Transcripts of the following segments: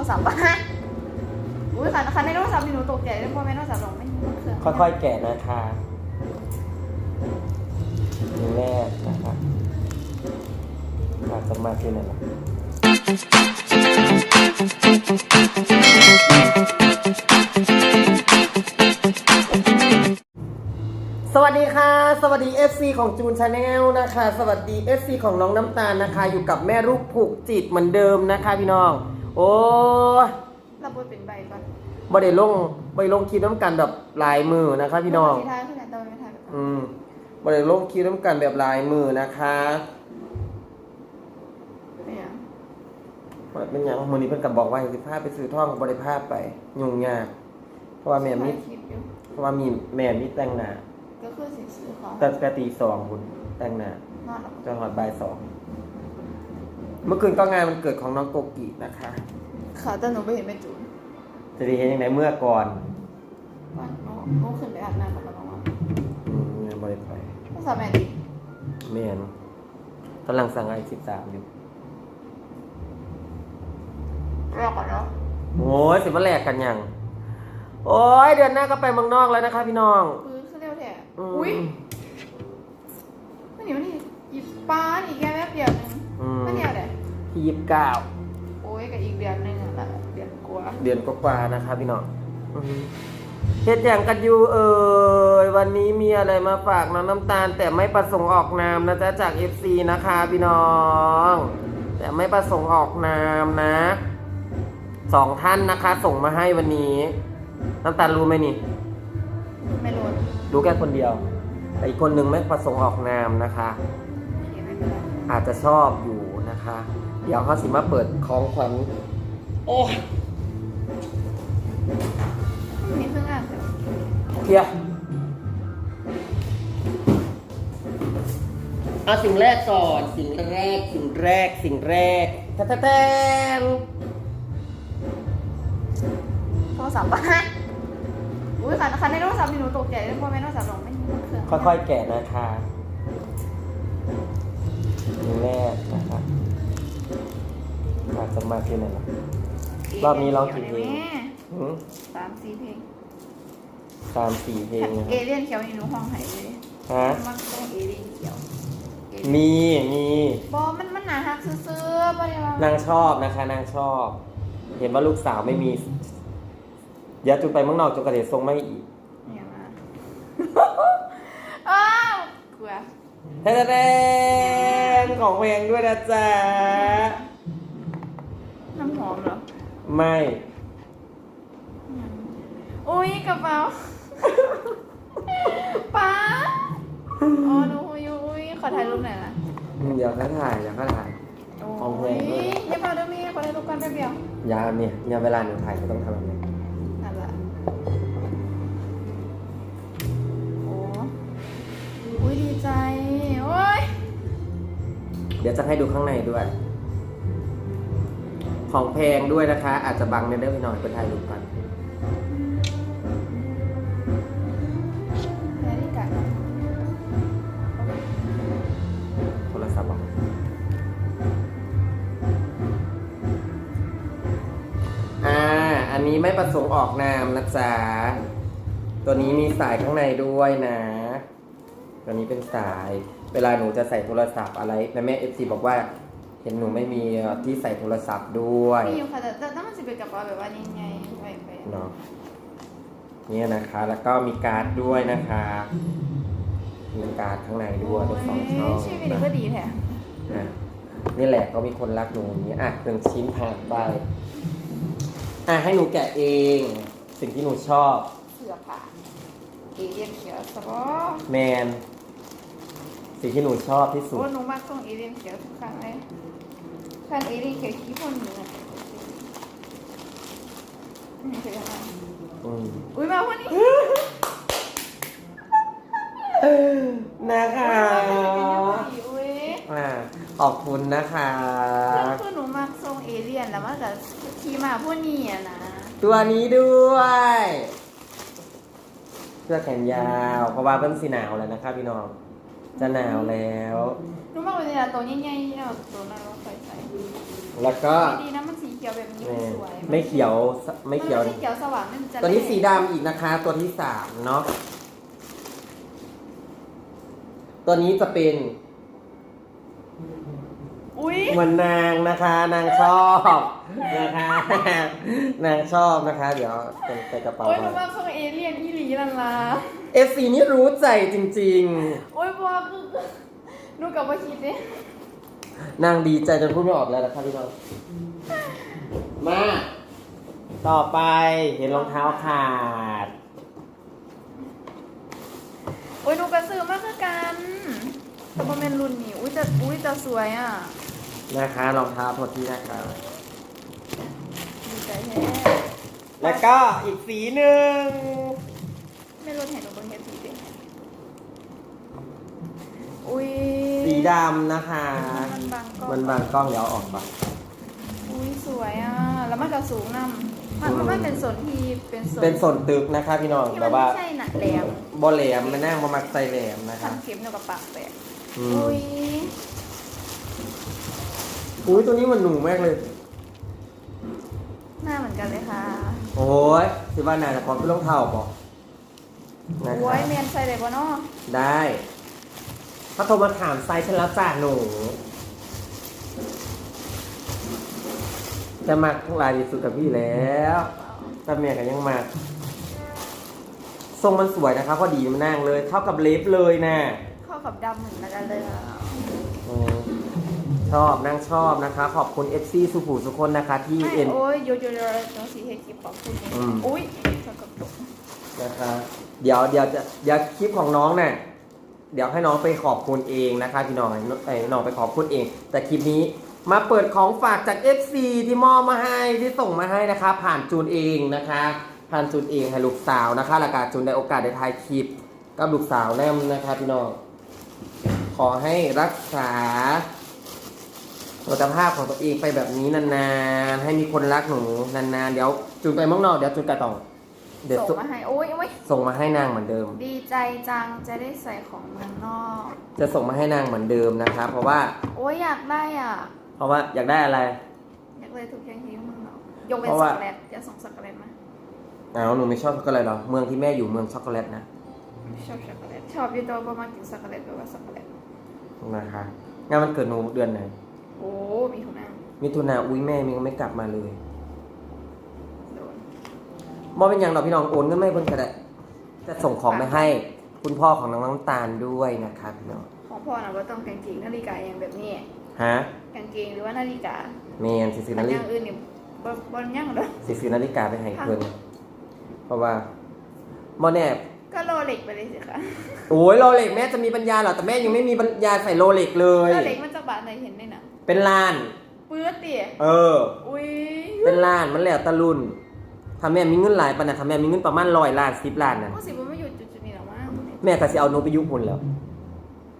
รศัพท์ปะอุ้ยคันคันในโทรศัพท์นี่หนูตกใจเลยเพราะแม่โทรศัพท์หรอกไม่มีเครื่องค่อยๆแกะนะคะนี่แรกนะคะอาจจะมาที่นั่นแหละสวัสดีค่ะ สวัสดี FC ของจูนชาแนลนะคะ สวัสดี FC ของน้องน้ำตาลนะคะ อยู่กับแม่ลูกผูกจิตเหมือนเดิมนะคะพี่น้อง โอ้ยระบบเป็นใบก่อนบ่ได้ลงบ่ได้ลงคลิปน้ำกันแบบลายมือนะคะพี่น้องสีท้ายขึ้นแต่ไม่ทายแบบอืมบ่ได้ลงคลิปน้ำกันแบบลายมือนะคะเนี่ยว่าเป็นอย่างมื้อนี้เพิ่นก็บอกว่าให้สิพาไปซื้อทองก็บ่ได้พาไปยุ่งยากเพราะว่าแม่มีถ่ายคลิปอยู่เพราะว่ามีแม่มีแต่งหน้าก็คือสีซื้อของแต่แต่ตีสองพุ่นแต่งหน้า นอนหลับจนฮอดบ่ายสอง เมื่อคืนก็งานมันเกิดของน้องโกกินะคะขาแต่หนูไปเห็นแม่จูนจะได้เห็นยังไงเมื่อก่อนวันหนูหนูขึ้นไปอาบน้ำกับน้องว่าอืมยังบ่ได้ไปโทรศัพท์แม่ดิแม่นกำลังสั่งไอ13อยู่รอก่อนเนาะโอ้ยสิมาแลกกันยังโอ้ยเดือนหน้าก็ไปเมืองนอกแล้วนะคะพี่น้องคือคือเร็วแท้มอุ้ยมันนี่มันนี่หยิบปลาอีกแค่แป๊บเดียวนึงอื มมันเดียวเด้ที่ยี่สิบเก้าโอ้ยกับอีกเดือนนึงอะเดือนกว่าเดือนกว่าๆนะคะพี่น้องอืมเฮ็ดอย่างกันอยู่เอ่ยวันนี้มีอะไรมาฝากน้องน้ำตาล แต่ไม่ประสงค์ออกนามนะจ๊ะจาก FC นะคะพี่น้อง แต่ไม่ประสงค์ออกนามนะสองท่านนะคะ ส่งมาให้วันนี้ น้ำตาลรู้ไหมนี่ ไม่รู้ รู้แค่คนเดียว แต่อีกคนหนึ่งไม่ประสงค์ออกนามนะคะไม่เป็นไร อาจจะชอบอยู่นะคะ เดี๋ยวเขาสิมาเปิดของขวัญโอ้ยนี่เพิ่งอ่านแต่เฮียเอาสิ่งแรกก่อนสิ่งแรกสิ่งแรกสิ่งแรกแทแทนโทรศัพท์ปะอุ้ยคันคันในโทรศัพท์นี่หนูตกใจเลยเพราะแม่โทรศัพท์หรอกไม่มีเครื่องค่อยๆแกะนะคะ สิ่งแรกนะคะอาจจะมาที่นั่นแหละรอบนี้ร้องกี่เพลง หืมสามสี่เพลงสามสี่เพลงนะคเอรับเลี่ยนเขียวนี่หนูห้องไห้เลยฮะ มันต้องเอเลี่ยนเขียวเอเลี่ยนมีมีบอมันมันหนาหักซื้อๆบ่ได้ว่านางชอบนะคะนางชอบ เห็นว่าลูกสาวไม่มี เดี๋ยวจุนไปเมืองนอกจุนกระเดทรงไม่อีกอย่างนั้นอ้าวกลัว แท นของเพลงด้วยนะจ๊ะ น้ำหอมเหรอ ไม่ อุ้ยกระเป๋าป้าอ๋อหนูอยู่อุ้ยขอถ่ายรูปหน่อยนะเดี๋ยวเขาถ่ายเดี๋ยวเขาถ่ายของแพโอ้ยงด้วย อย่าพาด้วยแม่ขอถ่ายรูปกันแป๊บเดียวอยาเนี่ยเนี่ยเวลาหนูถ่ายก็ต้องทำแบบนี้นั่น เดี๋ยวจะให้ดูข้างในด้วย ของแพงด้วยนะคะ อาจจะบังในเรื่องหน่อยไปถ่ายรูปกันแม่ดีกันโทรศัพท์บอกอ่า อันนี้ไม่ประสงค์ออกนามนะจ๊ะ ตัวนี้มีสายข้างในด้วยนะ ตัวนี้เป็นสาย เวลาหนูจะใส่โทรศัพท์อะไรแม่แม่เอฟซีบอกว่า เห็นหนูไม่มีที่ใส่โทรศัพท์ด้วยมีอยู่ค่ะแต่แต่ต้องมันจะเป็นกระเป๋าแบบว่านี่ไงไปไปเนาะเนี่ยนะคะ แล้วก็มีการ์ดด้วยนะคะมีการ์ดข้างในด้วยเป็นสองช่องโยชีวิตนี้ก็ดีแท้อะนี่แหละก็มีคนรักหนูอย่างนี้อะหนึ่งชิ้นผ่านไปอะให้หนูแกะเอง สิ่งที่หนูชอบเสื้อผ้าเอเลี่ยนเขียวสบอแมน สิ่งที่หนูชอบที่สุด โอ้หนูมักส่งเอเลี่ยนเขียวทุกครั้งเลยครั้งเอเลี่ยนเขียวขี้พ่นหนูอะอืมเขียวยังไงอืมอุ้ยมาวันนี้นะคะ อุ้ยอะขอบคุณนะคะ คือคือหนูมักส่งเอเลี่ยนแล้วมันกับทีมาพวกนี้อะนะตัวนี้ด้วยเสื้อแขนยาวเพราะว่าเพิ่งสีหนาวแล้วนะคะพี่น้อง จะหนาวแล้วหนูมักเวลาตัวใหญ่ๆเนาะตัวนั้นเราใส่ใส่แล้วก็ดีนะมันสีเขียวขียวแบบนี้แม่สวยไม่เขียวไม่เขียวนไม่เขียวสว่างนั่นจะตัวนี้สีดำอีกนะคะ ตัวที่สามเนาะ ตัวนี้จะเป็น อุ้ยเหมือนนางนะคะ นางชอบนะคะ นางชอบนะคะ เดี๋ยวเป็นใส่กระเป๋าโอ้ยหนูมาว่าเขาเอเลี่ยนอีหลีลันลาเอฟซีนี่รู้ใจจริง โอ้ยบอคือหนูกับว่าคิดเนี่ยๆนางดีใจจนพูดไม่ออกแล้วนะคะพี่น้องมา ต่อไปเห็นรองเท้าขาด โอ้ยหนูกระสือมากคือกันแต่บอเป็นรุ่นนี่อุ้ยจะอุ้ยจะสวยอะ นะคะรองเท้าพอที่นะคะดีใจแท้แล้วก็อีกสีหนึ่งไม่รู้เห็นหนูบนเฮดสีเป็นไงอุ้ยสีดำนะคะ มันบางกล้องมันบางกล้องเดี๋ยวเอาออกก่อนอุ้ยสวยอะแล้วมันจะสูงนำมันมันมันเป็นส่วนที่เป็นส่วนเป็นส่วนตึกนะคะพี่น้องที่แบมันบว่าไม่ใช่หนักแหลมบอแหลมมานั่งมามักใส่แหลมนะคะ ทำเข็มอยู่กับปากแตกอืมอุ้ย อุ้ยตัวนี้มันหนูมากเลย หน้าเหมือนกันเลยค่ะโอ้ยสิว่านาจะความขึ้นรองเท้าบอกนะโอ้คะยเมียนใส่ได้ปะเนาะได้ ถ้าโทรมาถามไซส์ฉันแล้วจ้าหนู จะมักทั้งหลายที่สุดกับพี่แล้วแต่เมียกันยังมากทรงมันสวยนะคะพอดีมันนั่งเลยเท่ากับเล็บเลยนะ เข้ากับดำเหมือนกันเลยค่ะอืม ชอบนั่งชอบนะคะ ขอบคุณ FC สุภูสุคนนะคะ ที่ไม่เอ็น โอ้ยโยโย่โยน้องสีเฮคิปของคุณอืม อุ้ยสกปรกนะคะเดี๋ยวเดี๋ยวจะเดี๋ยวคลิปของน้องเนี่ยเดี๋ยวให้น้องไปขอบคุณเองนะคะพี่น้องไอ้น้องไปขอบคุณเอง แต่คลิปนี้มาเปิดของฝากจาก FC ที่มอบมาให้ที่ส่งมาให้นะคะ ผ่านจูนเองนะคะ ผ่านจูนเองให้ลูกสาวนะคะแล้วก็จูนได้โอกาสได้ถ่ายคลิปกับลูกสาวแน่นะคะพี่น้องขอให้รักษา สุขภาพของตัวเองไปแบบนี้นานๆ ให้มีคนรักหนูนานๆ เดี๋ยวจูนไปเมืองนอกเดี๋ยวจูนกระต่อง เดี๋ยวส่งมาให้โอ้ยโอ้ยส่งมาให้นางเหมือนเดิม ดีใจจังจะได้ใส่ของเมืองนอก จะส่งมาให้นางเหมือนเดิมนะคะเพราะว่า โอ้ยอยากได้อะ เพราะว่าอยากได้อะไร อยากเลยทุกอย่างที่เมืองนอกยกเว้นเพราะช็ว่าอกโกแลตจะส่งช็อกโกแลตมาอ้าวหนูไม่ชอบช็อกโกแลตหรอเมืองที่แม่อยู่เมืองช็อกโกแลตนะชอบช็อกโกแลตชอบอยูโตประมาณกินช็อกโกแลตแปลว่าช็อกโกแลตนะคะงานมันเกิดหนูเดือนไหน โอ้มีทุกหน้ามิถุนาอุ้ยแม่มีก็ไม่กลับมาเลยโดนบอเป็นอย่างดอกพี่น้องโอนเงินไม่เพิ่นกระไดจะส่งของไปให้ คุณพ่อของน้องน้ำตาลด้วยนะคะพี่น้องของพ่อนะว่าต้องกางเกงนาฬิกาอย่างแบบนี้ฮะกางเกงหรือว่านาฬิกาเมนสิซื้ออันาฬิอย่างอื่นนี่บ่บ่ยังเด้อสิซื้อนาฬิกาไปให้เพิ่นเพราะว่าบอแน่ ก็โรเล็กไปเลยสิคะโอ้ยโรเล็กแม่จะมีปัญญาเหรอแต่แม่ยังไม่มีปัญญาใส่โรเล็กเลย โรเล็กมันจะบาทไหนเห็นได้น่ะ เป็นล้าน ปื้ดติเออ อุ้ยเป็นล้านมันแล้วแตะลุนถ้าแม่มีเงินหลายปานนะถ้าแม่มีเงินประมาณร้อยล้านสิบล้านน่ะก็สิบ่ไม่อยู่จุดๆนี้หรอกมั้งแม่ก็สิเอาหนูไปอยุบุ่นแล้ว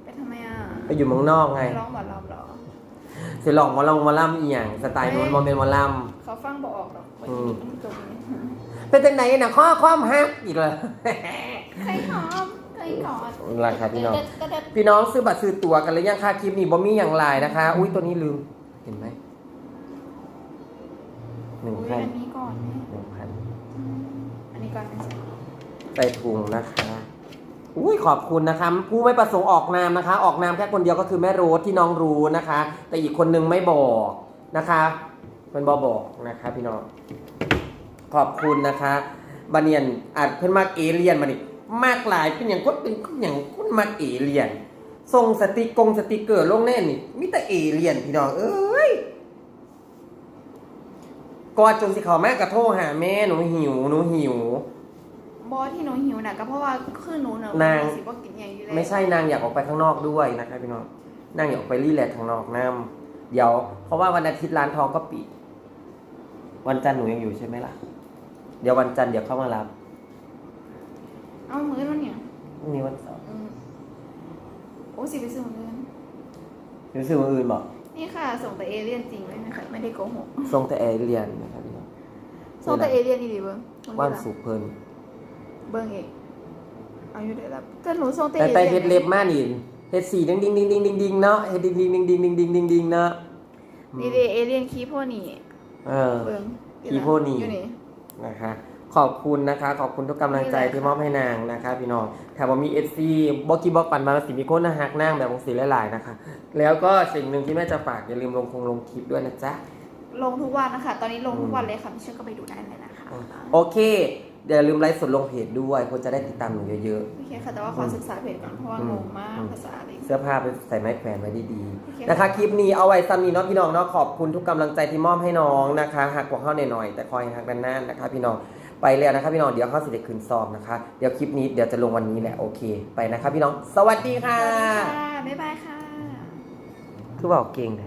เป็นทำไมอะไปอยู่เมืองนอกไงไปร้องหมอลำเหรอ สิลองหมาลองหมาล่ำอีหยังสไตล์นู้นโมเมนต์มาล่เขาฟังบ่ออกหรอกวันอืมนี้มันจบนี้ำเป็นจังไหนน่ะข้อความฮักอีกเลย ใครหอม ใครกอดราคาพี่น้อง พี่น้องซื้อบัตรซื้อตั๋วกันหรือยังคะคลิปนี้บ่มีอย่างไรนะคะ อุ้ยตัวนี้ลืม เห็นไหมหนึ่งอุ้ยพันอันนี้ก่อนหนึ่งพันอันนี้ก่อนเป็นสิใส่ถุงนะคะอุ้ยขอบคุณนะคะ ผู้ไม่ประสงค์ออกนามนะคะ ออกนามแค่คนเดียวก็คือแม่โรสที่น้องรู้นะคะ แต่อีกคนนึงไม่บอกนะคะเป็นบอบอกนะคะพี่น้องขอบคุณนะคะบาเนียนอาจเพิ่อนมากเอเลียนมานี่ มากหลายเป็นอย่างคนเป็นคนอย่างคนมากเอเลียนส่งสติกกงสติกเกอร์ลงแน่นี่มิแต่เอเลียนพี่น้องเอ้ยก่อนจนสิเขาแม่กระโทรหาแม่หนูหิวหนูหิว บอสที่หนูหิวน่ะก็เพราะว่าคือหนูเนอะนาง สิบ่กินอย่างอยู่แล้วไม่ใช่นางอยากออกไปข้างนอกด้วยนะคะพี่น้องนางอยากออกไปรีแลกซ์ข้างนอกน้ำเดี๋ยว เพราะว่าวันอาทิตย์ร้านทองก็ปิด วันจันทร์หนูยังอยู่ใช่ไหมล่ะ เดี๋ยววันจันทร์เดี๋ยวเข้ามารับ เอามือมันเนี่ยพรุ่งนี้วันเสาร์อืมโอ้สิไปซื้อมือรู้สึกว่าอื่นบอกนี่ค่ะ ส่งแต่เอเลี่ยนจริงเลยนะคะไม่ได้โกหกทรงแต่แอร์เรียนนะครับพี่น้องส่งแต่เอเลี่ยนนี่ดีเบิ้งว่านสุกเพลินเบิ้งเองเอาอยู่ได้แล้วแต่หนูส่งแต่แต่เอแต่เลี่ยนเฮ็ดเล็บมากนี่เฮ็ดสีดิงดิงดิงดิงดิงดิงเนาะเฮ็ดดิงดิงดิงดิงดิงดิงดิงดิงเนาะนี่เดเอเลี่ยนคีพวกนี้เอเออ เบิ่งอีโพนี่ อยู่นี่นะคะ ขอบคุณนะคะ ขอบคุณทุกกำลังใจที่มอบให้นางนะคะ พี่น้องถ้าว่ามีเอฟซีบอกกี้บอกปันมาสิมีคนนะฮักนางแบบของสีหลายๆนะคะ แล้วก็สิ่งหนึ่งที่แม่จะฝากอย่าลืมลงคงลงคลิปด้วยนะจ๊ะ ลงทุกวันนะคะ ตอนนี้ลงทุกอืมวันเลยค่ะไม่เชื่อก็ไปดูได้เลยนะคะ โอเคเดี๋ยวอย่าลืมไลฟ์สดลงเพจด้วยคนจะได้ติดตามหนูเยอะโอเคค่ะ แต่ว่าขอศึกษาเพจก่อนเพราะว่าอืมงงมากอืมภาษาอะไรๆเสื้อผ้าไปใส่ไม้แขวนไว้ดีโอเคๆนะคะ คลิปนี้เอาไว้ซ้ำนี้เนาะพี่น้องเนาะขอบคุณทุกกำลังใจที่มอบให้น้องนะคะหักกว่าเข้าหน่อยๆแต่คอยหักนานๆนะคะ พี่น้อง ไปแล้วนะคะพี่น้องเดี๋ยวเข้าสิเด็กคืนซอมนะคะ เดี๋ยวคลิปนี้เดี๋ยวจะลงวันนี้แหละโอเค ไปนะคะพี่น้องสวัสดีสค่ะวัสดีค่ะ บ๊ายบายค่ะ คือบอกเก่งเลย